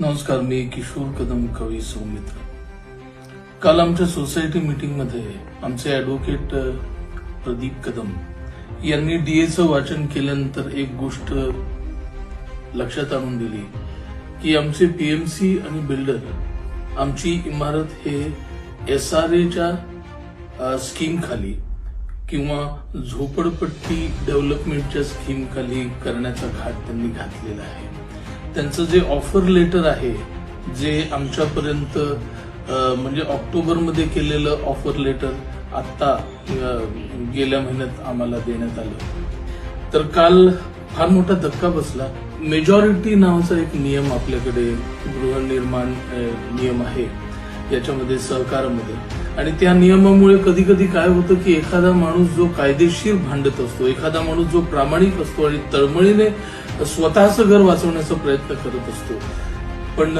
नमस्कार मी किशोर कदम कवी सौमित्र. काल आमच्या सोसायटी मीटिंगमध्ये आमचे ऍडव्होकेट प्रदीप कदम यांनी डीएचं वाचन केल्यानंतर एक गोष्ट लक्षात आणून दिली की आमचे पीएमसी आणि बिल्डर आमची इमारत हे एस आर एच्या स्कीम खाली किंवा झोपडपट्टी डेव्हलपमेंटच्या स्कीम खाली करण्याचा घाट त्यांनी घातलेला आहे. त्यांचं जे ऑफर लेटर आहे जे आमच्यापर्यंत म्हणजे ऑक्टोबरमध्ये केलेलं ऑफर लेटर आत्ता गेल्या महिन्यात आम्हाला देण्यात आलं. तर काल फार मोठा धक्का बसला. मेजॉरिटी नावाचा एक नियम आपल्याकडे गृहनिर्माण नियम आहे. याच्यामध्ये सहकारामध्ये. आणि त्या नियमामुळे कधी कधी काय होतं की एखादा माणूस जो कायदेशीर भांडत असतो एखादा माणूस जो प्रामाणिक असतो आणि तळमळीने स्वतःचं घर वाचवण्याचा प्रयत्न करत असतो. पण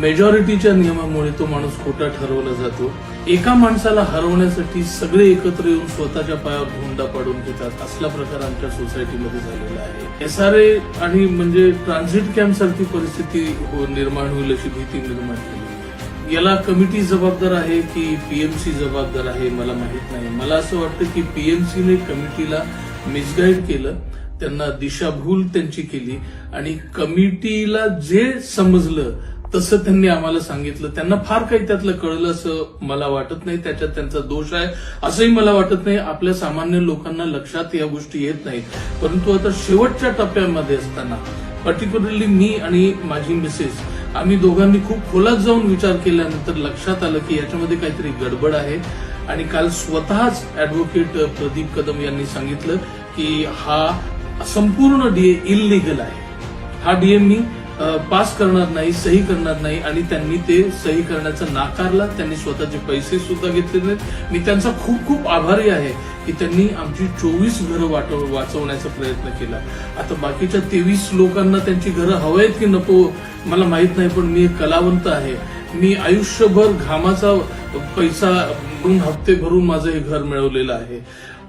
मेजॉरिटीच्या नियमामुळे तो माणूस खोटा ठरवला जातो. एका माणसाला हरवण्यासाठी सगळे एकत्र येऊन स्वतःच्या पायावर धोंडा पाडून घेतात. असला प्रकार आमच्या सोसायटीमध्ये झालेला आहे. एस आर ए आणि म्हणजे ट्रान्झिट कॅम्प सारखी परिस्थिती हो, निर्माण होईल अशी भीती निर्माण केली. याला कमिटी जबाबदार आहे की पीएमसी जबाबदार आहे मला माहीत नाही. मला असं वाटतं की पीएमसीने कमिटीला मिसगाईड केलं त्यांना दिशाभूल त्यांची केली आणि कमिटीला जे समजलं तसं त्यांनी आम्हाला सांगितलं. त्यांना फार काही त्यातलं कळलं असं मला वाटत नाही. त्याच्यात त्यांचा दोष आहे असंही मला वाटत नाही. आपल्या सामान्य लोकांना लक्षात या गोष्टी येत नाहीत. परंतु आता शेवटच्या टप्प्यामध्ये असताना पर्टिक्युलरली मी आणि माझी मिसेस आम्ही दोघांनी खूप खोलात जाऊन विचार केल्यानंतर लक्षात आलं की याच्यामध्ये काहीतरी गडबड आहे. आणि काल स्वतःच ऍडव्होकेट प्रदीप कदम यांनी सांगितलं की हा संपूर्ण डीए इलिगल आहे. हा डीए मी पास करणार नाही सही करणार नाही आणि त्यांनी ते सही करण्याचा नाकारला त्यांनी स्वतःचे पैसे सुद्धा घेतले नाहीत. मी त्यांचा खूप खूप आभारी आहे की त्यांनी आमची चोवीस घरं वाटव वाचवण्याचा प्रयत्न केला. आता बाकीच्या तेवीस लोकांना त्यांची घरं हवंयत की नको मला माहीत नाही पण मी एक कलावंत आहे. मी आयुष्यभर घामाचा पैसा भरून हप्ते भरून माझं हे घर मिळवलेलं आहे.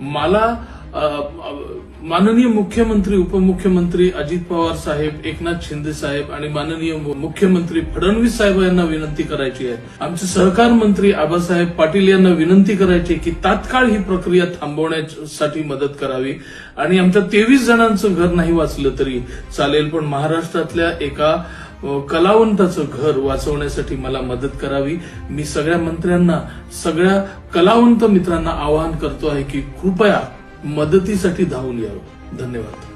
मला माननीय मुख्यमंत्री उपमुख्यमंत्री अजित पवार साहेब एकनाथ शिंदे साहेब आणि माननीय मुख्यमंत्री फडणवीस साहेब यांना विनंती करायची आहे. आमचे सहकार मंत्री आबासाहेब पाटील यांना विनंती करायची आहे की तात्काळ ही प्रक्रिया थांबवण्यासाठी मदत करावी. आणि आमच्या तेवीस जणांचं घर नाही वाचलं तरी चालेल पण महाराष्ट्रातल्या एका कलावंताचं घर वाचवण्यासाठी मला मदत करावी. मी सगळ्या मंत्र्यांना सगळ्या कलावंत मित्रांना आवाहन करतो आहे की कृपया मदतीसाठी धावून यावं. धन्यवाद.